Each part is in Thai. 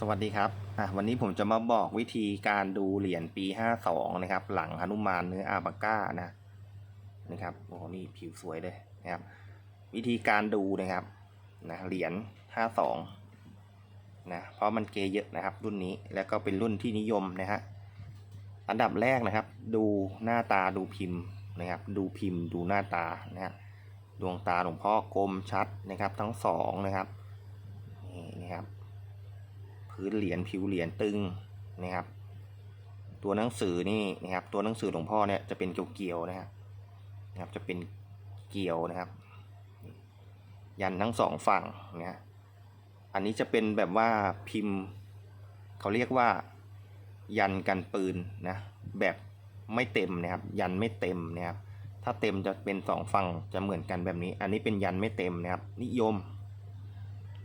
สวัสดีครับอะวันนี้ผมจะมาบอกวิธีการดูเหรียญปี 52 นะครับ หลังหนุมานเนื้ออาบาก้านะนะครับโอ้โหนี่ผิวสวยเลยนะครับ วิธีการดูนะครับนะเหรียญ 52 นะเพราะมันเกยเยอะนะครับ รุ่นนี้แล้วก็เป็นรุ่นที่นิยมนะฮะอันดับแรกนะครับ ดูหน้าตาดูพิมพ์นะครับ ดูพิมพ์ดูหน้าตานะฮะดวงตาหลวงพ่อกลมชัดนะครับ ทั้งสองนะครับนี่นะครับ พื้นเหรียญผิวเหรียญตึงนะครับ ตัวหนังสือนี่นะครับ ตัวหนังสือหลวงพ่อเนี่ยจะเป็นเกี่ยวๆนะครับนะครับ จะเป็นเกี่ยวนะครับ ยันทั้งสองฝั่งนะอันนี้จะเป็นแบบว่าพิมพ์ เขาเรียกว่า ยันกันปืนนะแบบไม่เต็มนะครับ ยันไม่เต็มนะครับถ้าเต็มจะเป็นสองฝั่งจะเหมือนกันแบบนี้ อันนี้เป็นยันไม่เต็มนะครับ นิยม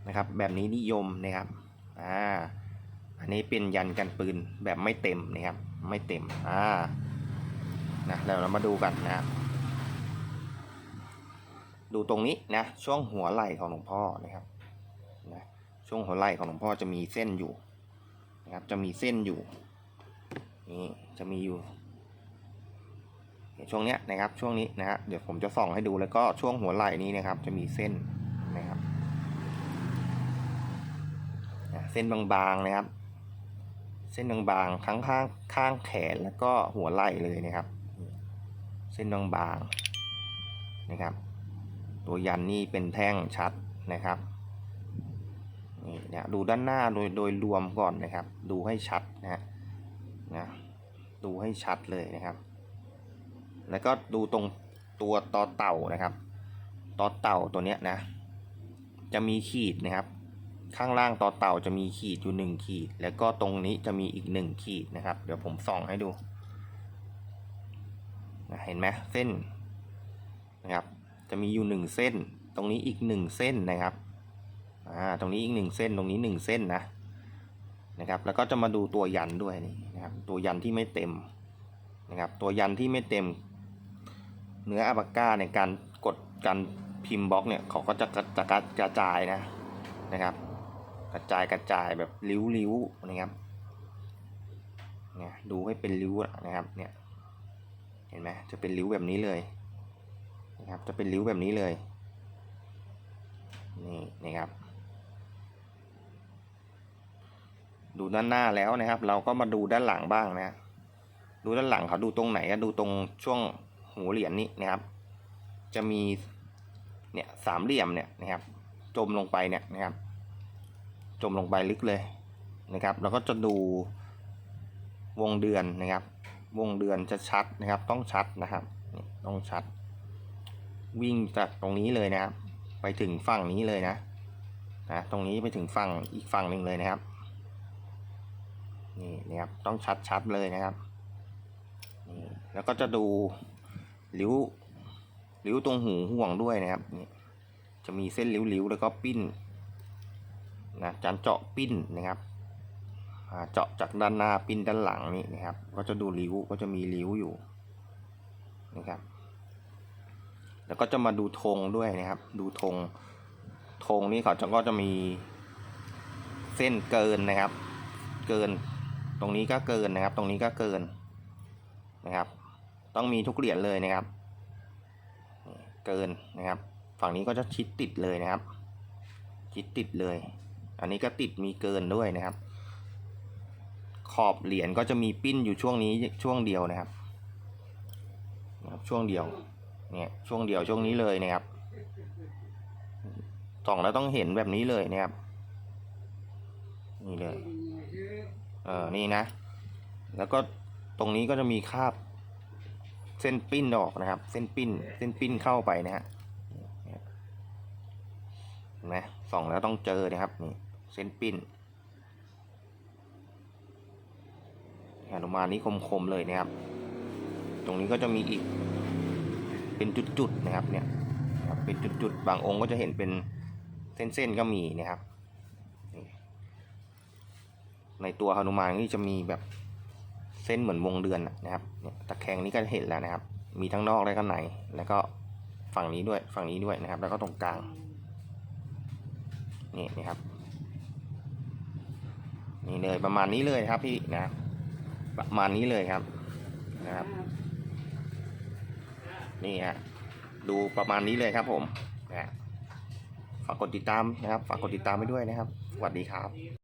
นะครับ แบบนี้นิยมนะครับ อ่าอันนี้เป็นยันกันปืนแบบไม่เต็มนะครับ ไม่เต็มอ่านะแล้วเรามาดูกันนะดูตรงนี้นะช่วงหัวไหล่ของหลวงพ่อนะครับนะช่วงหัวไหล่ของหลวงพ่อจะมีเส้นอยู่นะครับจะมีเส้นอยู่นี่จะมีอยู่ช่วงเนี้ยนะครับช่วงนี้นะฮะเดี๋ยวผมจะส่องให้ดูแล้วก็ช่วงหัวไหล่นี้นะครับ จะมีเส้นนะครับ เส้นบางๆนะครับ เส้นบางๆทั้งข้างข้างแขนแล้วก็หัวไหล่เลยนะครับ เส้นบางๆนะครับ ตัวยันนี่เป็นแท่งชัดนะครับนี่นะดูด้านหน้าโดยโดยรวมก่อนนะครับ ดูให้ชัดนะนะดูให้ชัดเลยนะครับ แล้วก็ดูตรงตัวตอเต่านะครับ ตอเต่าตัวเนี้ยนะ จะมีขีดนะครับ ข้างล่างต่อเต่าจะมีขีดอยู่หนึ่งขีด แล้วก็ตรงนี้จะมีอีกหนึ่งขีดนะครับ เดี๋ยวผมส่องให้ดูเห็นไหมเส้นนะครับ จะมีอยู่หนึ่งเส้น ตรงนี้อีกหนึ่งเส้นนะครับอ่าตรงนี้อีกหนึ่งเส้นตรงนี้หนึ่งเส้นนะนะครับ แล้วก็จะมาดูตัวยันด้วยนี่นะครับ ตัวยันที่ไม่เต็มนะครับ ตัวยันที่ไม่เต็ม เนื้ออาบาก้าในการกดการพิมพ์บล็อกเนี่ยเขาก็จะกระจายนะนะครับ กระจายกระจายแบบริ้วๆนะครับเนี่ยดูให้เป็นริ้วนะครับเนี่ยเห็นไหมจะเป็นริ้วแบบนี้เลยนะครับจะเป็นริ้วแบบนี้เลยนี่นะครับ ดูด้านหน้าแล้วนะครับ เราก็มาดูด้านหลังบ้างนะดูด้านหลังเขาดูตรงไหนอะดูตรงช่วงหูเหรียญนี้นะครับ จะมีเนี่ยสามเหลี่ยมเนี่ยนะครับ จมลงไปเนี่ยนะครับ จมลงไปลึกเลยนะครับแล้วก็จะดูวงเดือนนะครับ วงเดือนจะชัดนะครับ ต้องชัดนะครับ ต้องชัด วิ่งจากตรงนี้เลยนะครับ ไปถึงฝั่งนี้เลยนะนะตรงนี้ไปถึงฝั่งอีกฝั่งหนึ่งเลยนะครับนี่นะครับต้องชัดชัดเลยนะครับนี่แล้วก็จะดูริ้วริ้วตรงหูห่วงด้วยนะครับนี่จะมีเส้นริ้วๆแล้วก็ปิ้น นะจานเจาะปิ้นนะครับเจาะจากด้านหน้าปิ้นด้านหลังนี่นะครับ ก็จะดูริ้วก็จะมีริ้วอยู่นะครับ แล้วก็จะมาดูธงด้วยนะครับ ดูธงธงนี่เขาจะก็จะมีเส้นเกินนะครับ เกิน ตรงนี้ก็เกินนะครับ ตรงนี้ก็เกินนะครับ ต้องมีทุกเหรียญเลยนะครับ เกินนะครับ ฝั่งนี้ก็จะชิดติดเลยนะครับ ชิดติดเลย อันนี้ก็ติดมีเกินด้วยนะครับ ขอบเหรียญก็จะมีปิ้นอยู่ช่วงนี้ช่วงเดียวนะครับ ช่วงเดียว เนี่ยช่วงเดียวช่วงนี้เลยนะครับส่องแล้วต้องเห็นแบบนี้เลยนะครับ นี่เลย เออนี่นะ แล้วก็ตรงนี้ก็จะมีคราบ เส้นปิ้นออกนะครับ เส้นปิ้น เส้นปิ้นเข้าไปนะฮะเห็นไหมส่องแล้วต้องเจอนะครับนี่ เส้นปิ้นหนุมานี้คมๆเลยนะครับ ตรงนี้ก็จะมีอีก เป็นจุดๆนะครับเนี่ยเป็นจุดๆ บางองค์ก็จะเห็นเป็นเส้นๆก็มีนะครับ ในตัวหนุมานนี่จะมีแบบเส้นเหมือนวงเดือนนะครับเนี่ยตะแคงนี้ก็เห็นแล้วนะครับ มีทั้งนอกและก็ใน แล้วก็ฝั่งนี้ด้วย ฝั่งนี้ด้วยนะครับ แล้วก็ตรงกลาง นี่นะครับ นี่เลยประมาณนี้เลยครับพี่นะ ประมาณนี้เลยครับนะครับ นี่ฮะดูประมาณนี้เลยครับผมนะฝากกดติดตามนะครับ ฝากกดติดตามไปด้วยนะครับสวัสดีครับ